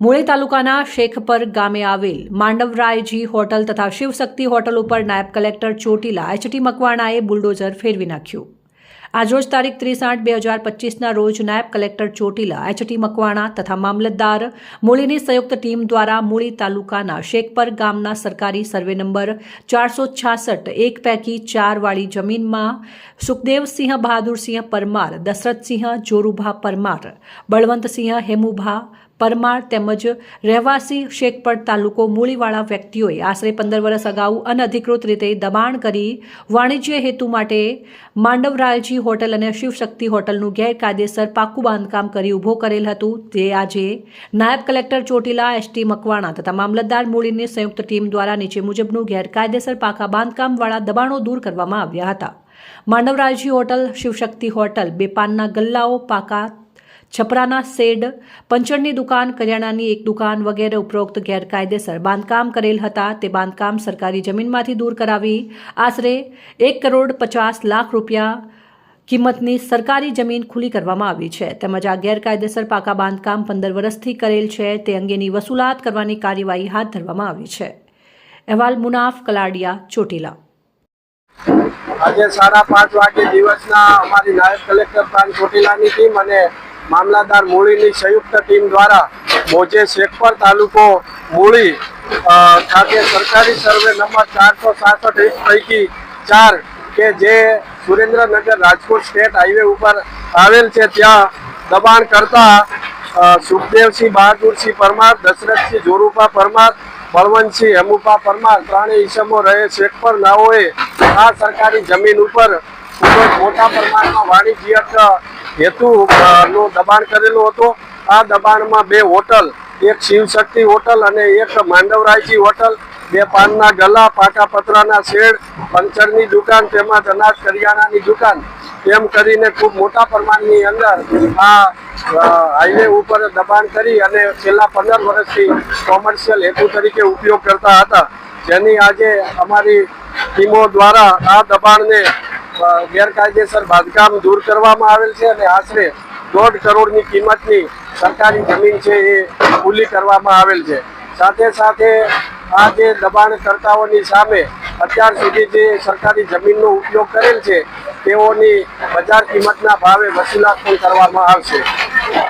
મૂળી તાલુકાના શેખપર ગામે આવેલ માંડવરાયજી હોટલ તથા શિવશક્તિ હોટલ ઉપર નાયબ કલેક્ટર ચોટીલા એચટી મકવાણાએ બુલડોઝર ફેરવી નાખ્યું. આજરોજ તારીખ ત્રીસ આઠ બે હજાર પચીસના રોજ નાયબ કલેક્ટર ચોટીલા એચટી મકવાણા તથા મામલતદાર મૂળીની સંયુક્ત ટીમ દ્વારા મૂળી તાલુકાના શેખપર ગામના સરકારી સર્વે નંબર ચારસો છાસઠ એક પૈકી ચારવાળી જમીનમાં સુખદેવસિંહ બહાદુરસિંહ પરમાર દશરથસિંહ જોરુભા પરમાર બળવંતસિંહ હેમુભા પરમાર તેમજ રહેવાસી શેખપટ તાલુકો મૂળીવાળા વ્યક્તિઓએ આશરે પંદર વર્ષ અગાઉ અનધિકૃત રીતે દબાણ કરી વાણિજ્ય હેતુ માટે માંડવરાયજી હોટલ અને શિવશક્તિ હોટલનું ગેરકાયદેસર પાકું બાંધકામ કરી ઊભો કરેલ હતું. તે આજે નાયબ કલેક્ટર ચોટીલા એસટી મકવાણા તથા મામલતદાર મૂળીની સંયુક્ત ટીમ દ્વારા નીચે મુજબનું ગેરકાયદેસર પાકા બાંધકામવાળા દબાણો દૂર કરવામાં આવ્યા હતા. માંડવરાયજી હોટલ, શિવશક્તિ હોટલ બે પાનના ગલ્લાઓ, પાકા છપરાના શેડ, પંચરની દુકાન, કરિયાણાની એક દુકાન વગેરે ઉપરોક્ત ગેરકાયદેસર બાંધકામ કરેલ હતા. તે બાંધકામ સરકારી જમીનમાંથી દૂર કરાવી. આશરે એક કરોડ પચાસ લાખ રૂપિયા કિંમતની સરકારી જમીન ખુલ્લી કરવામાં આવી છે. તેમજ આ ગેરકાયદેસર પાકા બાંધકામ પંદર વર્ષથી કરેલ છે. તે અંગેની વસૂલાત કરવાની કાર્યવાહી હાથ ધરવામાં આવી છે. અહેવાલ મુનાફ કલાડિયા, ચોટીલા. આજે સાડા પાંચ વાગે દિવસના અમારી નાયબ કલેક્ટર પ્રાંત ચોટીલાની ટીમ અને મામલાદાર મૂળીની સંયુક્ત ટીમ દ્વારા મોજે શેખપર તાલુકો મૂળી ખાતે સરકારી સર્વે નંબર ચારસો સાસઠ એક પૈકી ચાર કે જે સુરેન્દ્રનગર રાજકોટ સ્ટેટ હાઈવે ઉપર આવેલ છે. ત્યાં દબાણ કરતા સુખદેવસિંહ બહાદુરસિંહ પરમાર, દશરથસિંહ જોરુપા પરમાર, બળવંતસિંહ હેમુપા પરમાર, ત્રણેય ઈસમો રહે શેખપર નાઓએ આ સરકારી જમીન ઉપર ખૂબ મોટા પ્રમાણમાં વાણિજ્યક હેતુ અ, નું દબાણ કરેલું હતું. આ દબાણમાં બે હોટલ એક શિવશક્તિ હોટલ અને એક માંડવરાયજી હોટલ બે પાનના ગલા પાકા પતરાના શેડ પંચરની દુકાન તેમજ અનાજ કરિયાણાની દુકાન. એમ કરીને ખૂબ મોટા પ્રમાણની અંદર આ હાઈવે ઉપર દબાણ કરી અને છેલ્લા પંદર વર્ષથી કોમર્શિયલ હેતુ તરીકે ઉપયોગ કરતા હતા. જેની આજે અમારી ટીમો દ્વારા આ દબાણને ગેરકાયદેસર બાંધકામ દૂર કરવામાં આવેલ છે અને આશરે દોઢ કરોડની કિંમતની સરકારી જમીન છે એ ખુલ્લી કરવામાં આવેલ છે. સાથે સાથે આ જે દબાણકર્તાઓની સામે અત્યાર સુધી જે સરકારી જમીનનો ઉપયોગ કરેલ છે, તેઓની બજાર કિંમતના ભાવે વસૂલાત પણ કરવામાં આવશે.